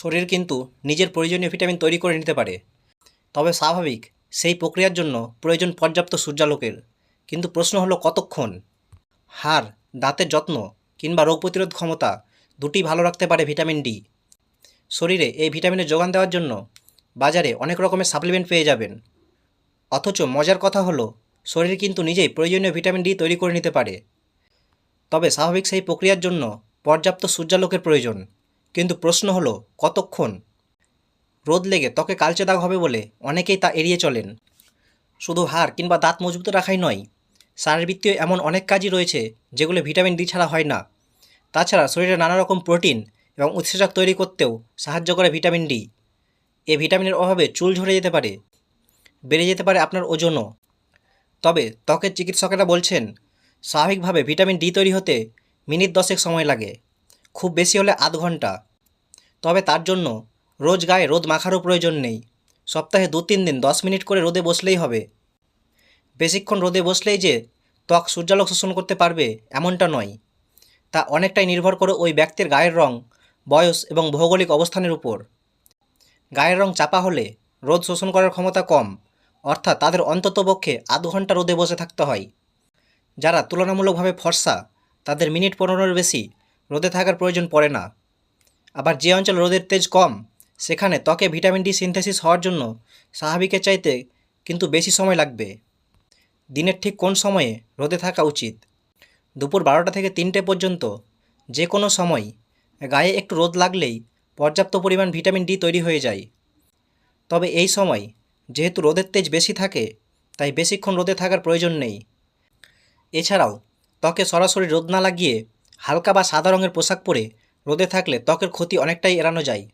শরীর কিন্তু নিজের প্রয়োজনীয় ভিটামিন তৈরি করে নিতে পারে। তবে স্বাভাবিক, সেই প্রক্রিয়ার জন্য প্রয়োজন পর্যাপ্ত সূর্যালোকের। কিন্তু প্রশ্ন হলো কতক্ষণ? হাড়, দাঁতের যত্ন কিংবা রোগ প্রতিরোধ ক্ষমতা দুটি ভালো রাখতে পারে ভিটামিন ডি। শরীরে এই ভিটামিনের যোগান দেওয়ার জন্য বাজারে অনেক রকমের সাপ্লিমেন্ট পেয়ে যাবেন। অথচ মজার কথা হলো, শরীর কিন্তু নিজেই প্রয়োজনীয় ভিটামিন ডি তৈরি করে নিতে পারে। তবে স্বাভাবিক সেই প্রক্রিয়ার জন্য পর্যাপ্ত সূর্যালোকের প্রয়োজন। কিন্তু প্রশ্ন হলো, কতক্ষণ? রোদ লেগে ত্বকে কালচে দাগ হবে বলে অনেকেই তা এড়িয়ে চলেন। শুধু হাড় কিংবা দাঁত মজবুত রাখাই নয় শারীরবৃত্তীয় এমন অনেক কাজই রয়েছে যেগুলো ভিটামিন ডি ছাড়া হয় না। তাছাড়া শরীরে নানা রকম প্রোটিন এবং উৎসেচক তৈরি করতেও সাহায্য করে ভিটামিন ডি। এ ভিটামিনের অভাবে চুল ঝরে যেতে পারে, বেড়ে যেতে পারে আপনার ওজনও। তবে ত্বকের চিকিৎসকেরা বলছেন, স্বাভাবিকভাবে ভিটামিন ডি তৈরি হতে মিনিট দশেক সময় লাগে। খুব বেশি হলে আধ ঘণ্টা। তবে তার জন্য রোজ গায়ে রোদ মাখারও প্রয়োজন নেই। সপ্তাহে দু তিন দিন দশ মিনিট করে রোদে বসলেই হবে। বেশিক্ষণ রোদে বসলেই যে ত্বক সূর্যালোক শোষণ করতে পারবে এমনটা নয়। তা অনেকটাই নির্ভর করে ওই ব্যক্তির গায়ের রং, বয়স এবং ভৌগোলিক অবস্থানের উপর। গায়ের রং চাপা হলে রোদ শোষণ করার ক্ষমতা কম, অর্থাৎ তাদের অন্ততপক্ষে আধ ঘণ্টা রোদে বসে থাকতে হয়। যারা তুলনামূলকভাবে ফর্সা, তাদের মিনিট পনেরোর বেশি রোদে থাকার প্রয়োজন পড়ে না। আবার যে অঞ্চল রোদের তেজ কম, সেখানে ত্বকে ভিটামিন ডি সিনথেসিস হওয়ার জন্য স্বাভাবিকের চাইতে কিন্তু বেশি সময় লাগবে। দিনের ঠিক কোন সময়ে রোদে থাকা উচিত? দুপুর বারোটা থেকে তিনটে পর্যন্ত যে কোনো সময় গায়ে একটু রোদ লাগলেই পর্যাপ্ত পরিমাণ ভিটামিন ডি তৈরি হয়ে যায়। তবে এই সময় যেহেতু রোদের তেজ বেশি থাকে, তাই বেশিক্ষণ রোদে থাকার প্রয়োজন নেই। এছাড়াও, ত্বকে সরাসরি রোদ না লাগিয়ে হালকা বা সাদা রঙের পোশাক পরে রোদে থাকলে ত্বকের ক্ষতি অনেকটাই এড়ানো যায়।